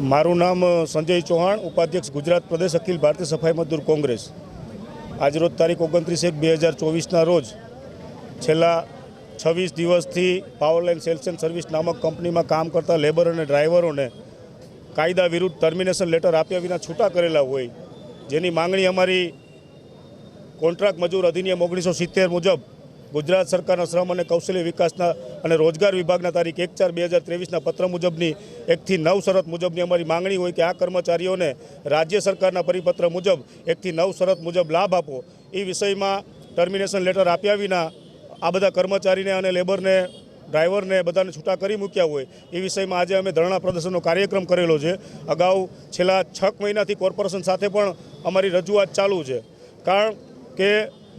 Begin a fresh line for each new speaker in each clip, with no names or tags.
મારું નામ સંજય ચૌહાણ, ઉપાધ્યક્ષ ગુજરાત પ્રદેશ અખિલ ભારતીય સફાઈ મજદૂર કોંગ્રેસ. આજરોજ તારીખ ઓગણત્રીસ એક બે હજાર ચોવીસના રોજ છેલ્લા છવ્વીસ દિવસથી પાવરલાઇન સેલ્સ એન્ડ સર્વિસ નામક કંપનીમાં કામ કરતા લેબર અને ડ્રાઈવરોને કાયદા વિરુદ્ધ ટર્મિનેશન લેટર આપ્યા વિના છૂટા કરેલા હોય, જેની માંગણી અમારી કોન્ટ્રાક્ટ મજૂર અધિનિયમ ઓગણીસો સિત્તેર મુજબ ગુજરાત સરકારના શ્રમ અને કૌશલ્ય વિકાસના અને રોજગાર વિભાગના તારીખ એક ચાર બે હજાર ત્રેવીસના પત્ર મુજબની એકથી નવ શરત મુજબની અમારી માંગણી હોય કે આ કર્મચારીઓને રાજ્ય સરકારના પરિપત્ર મુજબ એકથી નવ શરત મુજબ લાભ આપો. એ વિષયમાં ટર્મિનેશન લેટર આપ્યા વિના આ બધા કર્મચારીને અને લેબરને, ડ્રાઈવરને બધાને છૂટા કરી મૂક્યા હોય એ વિષયમાં આજે અમે ધરણા પ્રદર્શનનો કાર્યક્રમ કરેલો છે. અગાઉ છેલ્લા છ મહિનાથી કોર્પોરેશન સાથે પણ અમારી રજૂઆત ચાલુ છે. કારણ કે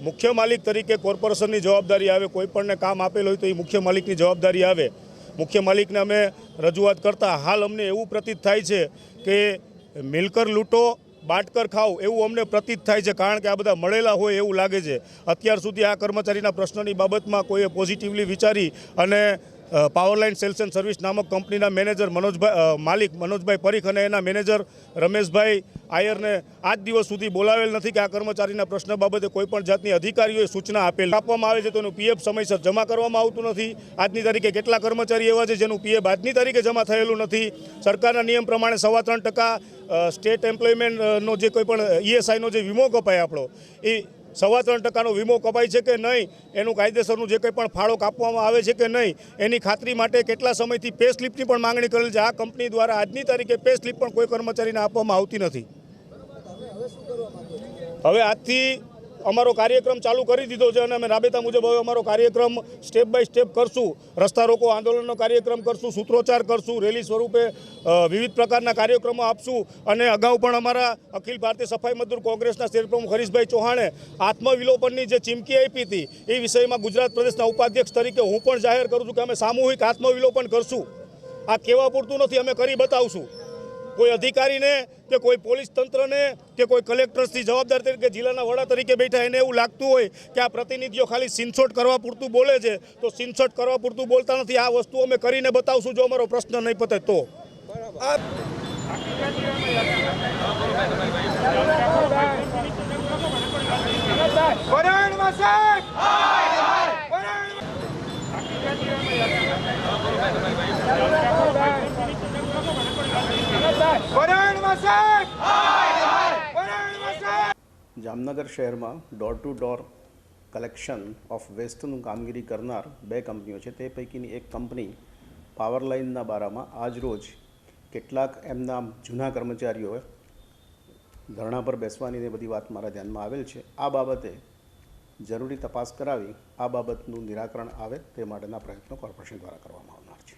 મુખ્ય માલિક તરીકે કોર્પોરેશનની જવાબદારી આવે કોઈપણને કામ આપેલ હોય તો એ મુખ્ય માલિકની જવાબદારી આવે. મુખ્ય માલિકને અમે રજૂઆત કરતાં હાલ અમને એવું પ્રતીત થાય છે કે મિલકર લૂંટો, બાટકર ખાઓ એવું અમને પ્રતીત થાય છે, કારણ કે આ બધા મળેલા હોય એવું લાગે છે. અત્યાર સુધી આ કર્મચારીના પ્રશ્નની બાબતમાં કોઈએ પોઝિટિવલી વિચારી અને પાવરલાઇન સેલ્સ એન્ડ સર્વિસ નામક કંપનીના મેનેજર મનોજભાઈ માલિક મનોજભાઈ પરીખ અને એના મેનેજર રમેશભાઈ આયરને આજ દિવસ સુધી બોલાવેલ નથી કે આ કર્મચારીના પ્રશ્ન બાબતે કોઈપણ જાતની અધિકારીઓએ સૂચના આપેલ આપવામાં આવે છે તો એનું પીએફ સમયસર જમા કરવામાં આવતું નથી. આજની તારીખે કેટલા કર્મચારી એવા છે જેનું પીએફ આજની તારીખે જમા થયેલું નથી. સરકારના નિયમ પ્રમાણે સવા ત્રણ ટકા સ્ટેટ એમ્પ્લોયમેન્ટનો જે કોઈપણ ઈએસઆઈનો જે વીમો કપાય આપણો, એ સવા ત્રણ ટકાનો વીમો કપાય છે કે નહીં, એનું કાયદેસરનું જે કંઈ પણ ફાળો કાપવામાં આવે છે કે નહીં, એની ખાતરી માટે કેટલા સમયથી પે સ્લિપની પણ માંગણી કરેલ છે. આ કંપની દ્વારા આજની તારીખે પે સ્લિપ પણ કોઈ કર્મચારીને આપવામાં આવતી નથી. હવે આજથી અમારો કાર્યક્રમ ચાલુ કરી દીધો છે અને અમે રાબેતા મુજબ હવે અમારો કાર્યક્રમ સ્ટેપ બાય સ્ટેપ કરશું. રસ્તા રોકો, આંદોલનનો કાર્યક્રમ કરશું, સૂત્રોચ્ચાર કરશું, રેલી સ્વરૂપે વિવિધ પ્રકારના કાર્યક્રમો આપશું અને અગાઉ પણ અમારા અખિલ ભારતીય સફાઈ મજદૂર કોંગ્રેસના શેર પ્રમુખ હરીશભાઈ ચૌહાણે આત્મવિલોપનની જે ચીમકી આપી હતી, એ વિષયમાં ગુજરાત પ્રદેશના ઉપાધ્યક્ષ તરીકે હું પણ જાહેર કરું છું કે અમે સામૂહિક આત્મવિલોપન કરશું. આ કહેવા પૂરતું નથી, અમે કરી બતાવશું. કોઈ અધિકારીને, કે કોઈ પોલીસ તંત્રને, કે કોઈ કલેક્ટર્સથી જવાબદાર તરીકે જિલ્લાના વડા તરીકે બેઠા એને એવું લાગતું હોય કે આ પ્રતિનિધિઓ ખાલી સિનસોટ કરવા પૂરતું બોલે છે, તો સિનસોટ કરવા પૂરતું બોલતા નથી. આ વસ્તુ અમે કરીને બતાવશું જો અમારો પ્રશ્ન નહીં પતે તો.
સાહેબ વરાણમાં વરાણમાં સાહેબ વરાણમાં સાહેબ
જામનગર શહેરમાં door to door collection of વેસ્ટનું કામગીરી કરનાર બે કંપનીઓ છે. તે પૈકીની એક કંપની પાવર લાઇનના બારામાં આજ રોજ કેટલાક એમના જૂના કર્મચારીઓએ ધરણા પર બેસવાની ને બધી વાત મારા ધ્યાનમાં આવેલ છે. આ બાબતે જરૂરી તપાસ કરાવી આ બાબતનું નિરાકરણ આવે તે માટેના પ્રયત્નો કોર્પોરેશન દ્વારા કરવામાં આવનાર છે.